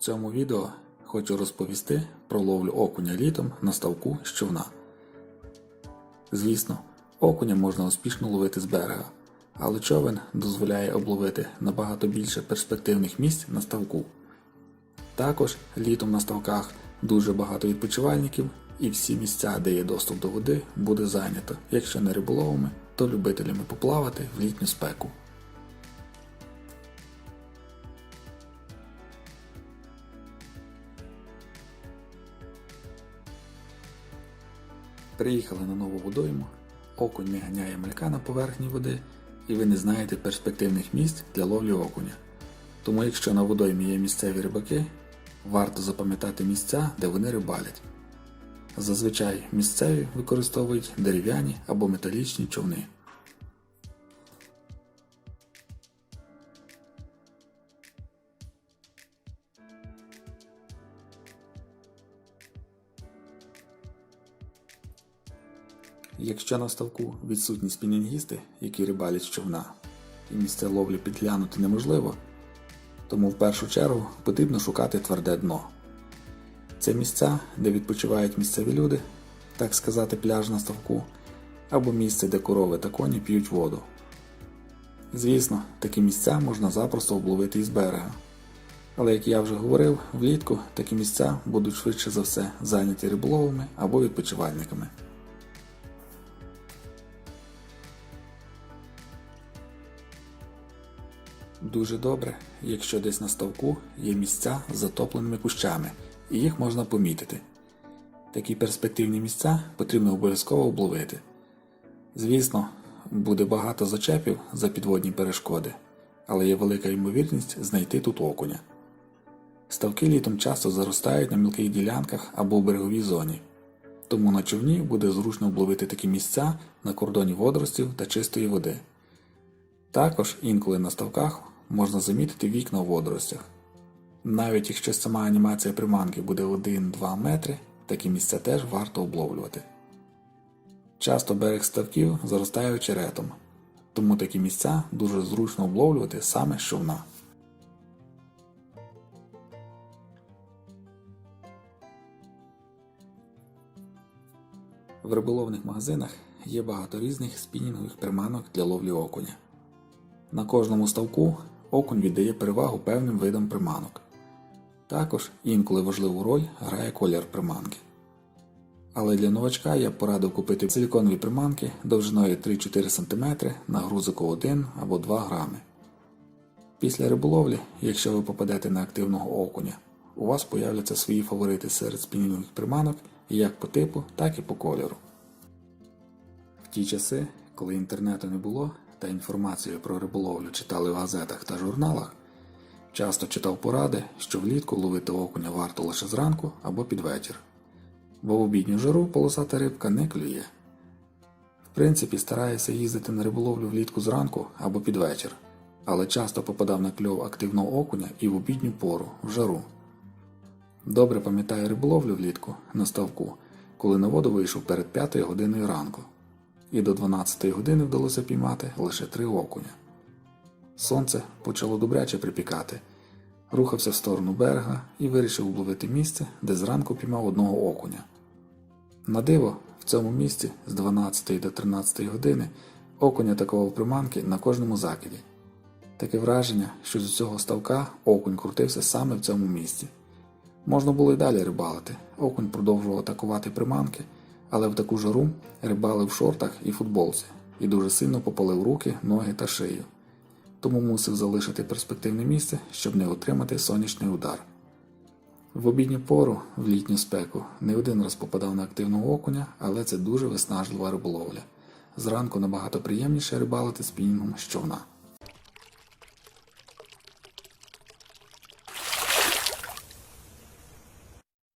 цьому відео хочу розповісти про ловлю окуня літом на ставку з човна. Звісно, окуня можна успішно ловити з берега, але човен дозволяє обловити набагато більше перспективних місць на ставку. Також літом на ставках дуже багато відпочивальників, і всі місця, де є доступ до води, буде зайнято, якщо не риболовами, то любителями поплавати в літню спеку. Приїхали на нову водойму, окунь не ганяє малька на поверхні води, і ви не знаєте перспективних місць для ловлі окуня. Тому якщо на водоймі є місцеві рибаки, варто запам'ятати місця, де вони рибалять. Зазвичай місцеві використовують дерев'яні або металічні човни. Якщо на ставку відсутні спінінгісти, які рибалять з човна, і місце ловлі підглянути неможливо, тому в першу чергу потрібно шукати тверде дно. Це місця, де відпочивають місцеві люди, так сказати, пляж на ставку, або місце, де корови та коні п'ють воду. Звісно, такі місця можна запросто обловити із берега. Але як я вже говорив, влітку такі місця будуть швидше за все зайняті риболовами або відпочивальниками. Дуже добре, якщо десь на ставку є місця з затопленими кущами, і їх можна помітити. Такі перспективні місця потрібно обов'язково обловити. Звісно, буде багато зачепів за підводні перешкоди, але є велика ймовірність знайти тут окуня. Ставки літом часто заростають на мілких ділянках або в береговій зоні, тому на човні буде зручно обловити такі місця на кордоні водоростів та чистої води. Також інколи на ставках можна замітити вікна у водоростях. Навіть якщо сама анімація приманки буде 1-2 метри, такі місця теж варто обловлювати. Часто берег ставків заростає очеретом, тому такі місця дуже зручно обловлювати саме з човна. В риболовних магазинах є багато різних спінінгових приманок для ловлі окуня. На кожному ставку окунь віддає перевагу певним видам приманок. Також інколи важливу роль грає колір приманки. Але для новачка я б порадив купити силіконові приманки довжиною 3-4 см на грузику 1 або 2 грами. Після риболовлі, якщо ви попадете на активного окуня, у вас появляться свої фаворити серед спінінгових приманок як по типу, так і по кольору. В ті часи, коли інтернету не було та інформацію про риболовлю читали в газетах та журналах, часто читав поради, що влітку ловити окуня варто лише зранку або під вечір, бо в обідню жару полосата рибка не клює. В принципі, стараюся їздити на риболовлю влітку зранку або під вечір, але часто попадав на кльов активного окуня і в обідню пору, в жару. Добре пам'ятаю риболовлю влітку на ставку, коли на воду вийшов перед 5 годиною ранку, і до 12 години вдалося піймати лише три окуня. Сонце почало добряче припікати, рухався в сторону берега і вирішив обловити місце, де зранку піймав одного окуня. На диво, в цьому місці з 12 до 13 години окуня атакував приманки на кожному закиді. Таке враження, що з цього ставка окунь крутився саме в цьому місці. Можна було й далі рибалити. Окунь продовжував атакувати приманки, але в таку жару рибалив в шортах і футболці і дуже сильно попалив руки, ноги та шию. Тому мусив залишити перспективне місце, щоб не отримати сонячний удар. В обідню пору, в літню спеку, не один раз попадав на активного окуня, але це дуже виснажлива риболовля. Зранку набагато приємніше рибалити спінінгом з човна.